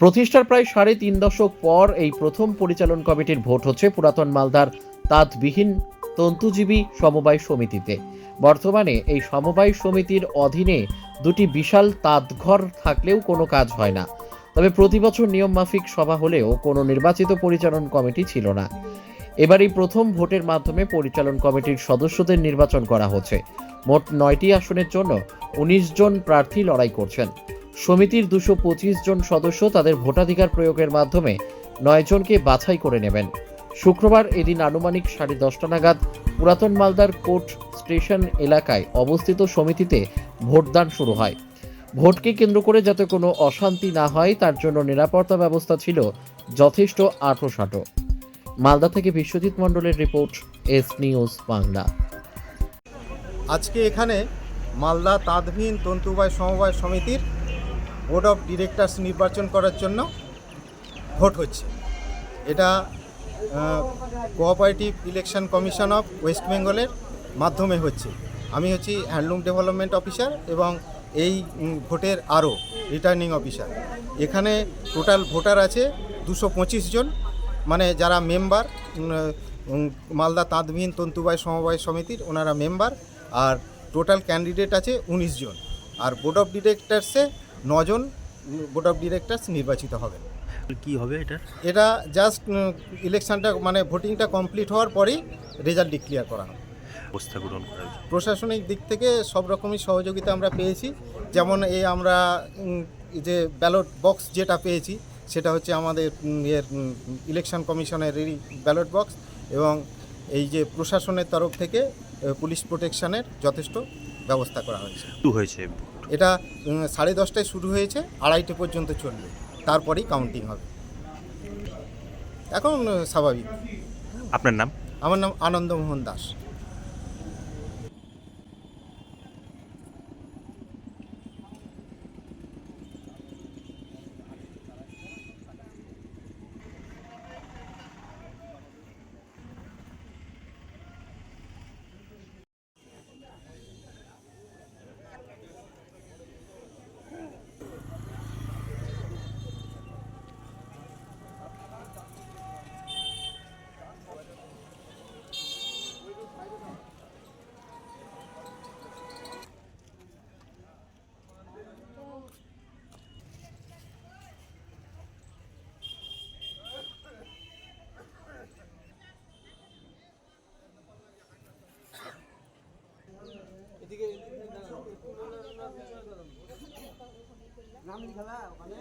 প্রতিষ্ঠার প্রায় সাড়ে তিন দশক পর এই প্রথম পরিচালন কমিটির ভোট হচ্ছে পুরাতন মালদার তাঁতবিহীন তন্তুজীবী সমবায় সমিতিতে। বর্তমানে এই সমবায় সমিতির অধীনে দুটি বিশাল তাঁতঘর থাকলেও কোনো কাজ হয় না। তবে প্রতি বছর নিয়মমাফিক সভা হলেও কোনো নির্বাচিত পরিচালন কমিটি ছিল না। এবার এই প্রথম ভোটের মাধ্যমে পরিচালন কমিটির সদস্যদের নির্বাচন করা হচ্ছে। মোট নয়টি আসনের জন্য উনিশ জন প্রার্থী লড়াই করছেন। সমিতির দুশো পঁচিশ জন সদস্য তাদের ভোটাধিকার প্রয়োগের মাধ্যমে নয় জনকে বাছাই করে নেবেন। শুক্রবার এদিন আনুমানিক সাড়ে দশটা নাগাদ পুরাতন মালদার কোর্ট স্টেশন এলাকায় অবস্থিত সমিতিতে ভোটদান শুরু হয়। ভোটকে কেন্দ্র করে যাতে কোনো অশান্তি না হয়, তার জন্য নিরাপত্তা ব্যবস্থা ছিল যথেষ্ট আঁটোসাঁটো। মালদা থেকে বিশ্বজিৎ মণ্ডলের রিপোর্ট, এস নিউজ বাংলা। আজকে এখানে মালদা তাঁতভিন তন্তুবায় সমবায় সমিতির বোর্ড অফ ডিরেক্টরস নির্বাচন করার জন্য ভোট হচ্ছে। এটা cooperative election commission of west বেঙ্গলের মাধ্যমে হচ্ছে। আমি হচ্ছি হ্যান্ডলুম ডেভেলপমেন্ট অফিসার এবং এই ভোটের আরও রিটার্নিং অফিসার এখানে টোটাল ভোটার আছে দুশো পঁচিশ জন। মানে যারা মেম্বার মালদা তাঁতবিহীন তন্তুবায় সমবায় সমিতির ওনারা মেম্বার আর টোটাল ক্যান্ডিডেট আছে উনিশ জন। আর বোর্ড অফ ডিরেক্টরসে নজন বোর্ড অফ ডিরেক্টরস নির্বাচিত হবেন। কি হবে এটা? এটা জাস্ট ইলেকশনটা মানে ভোটিংটা কমপ্লিট হওয়ার পরেই রেজাল্ট ডিক্লেয়ার করা হবে। ব্যবস্থা গ্রহণ করা প্রশাসনিক দিক থেকে সব রকমই সহযোগিতা আমরা পেয়েছি। যেমন এই আমরা যে ব্যালট বক্স যেটা পেয়েছি সেটা হচ্ছে আমাদের এর ইলেকশন কমিশনের ব্যালট বক্স এবং এই যে প্রশাসনের তরফ থেকে পুলিশ প্রোটেকশনের যথেষ্ট ব্যবস্থা করা হয়েছে। হয়েছে। এটা সাড়ে দশটায় শুরু হয়েছে আড়াইটে পর্যন্ত চলবে। তারপরেই কাউন্টিং হবে। এখন স্বাভাবিক। আপনার নাম? আমার নাম আনন্দমোহন দাস। নাম লিখালা ওখানে?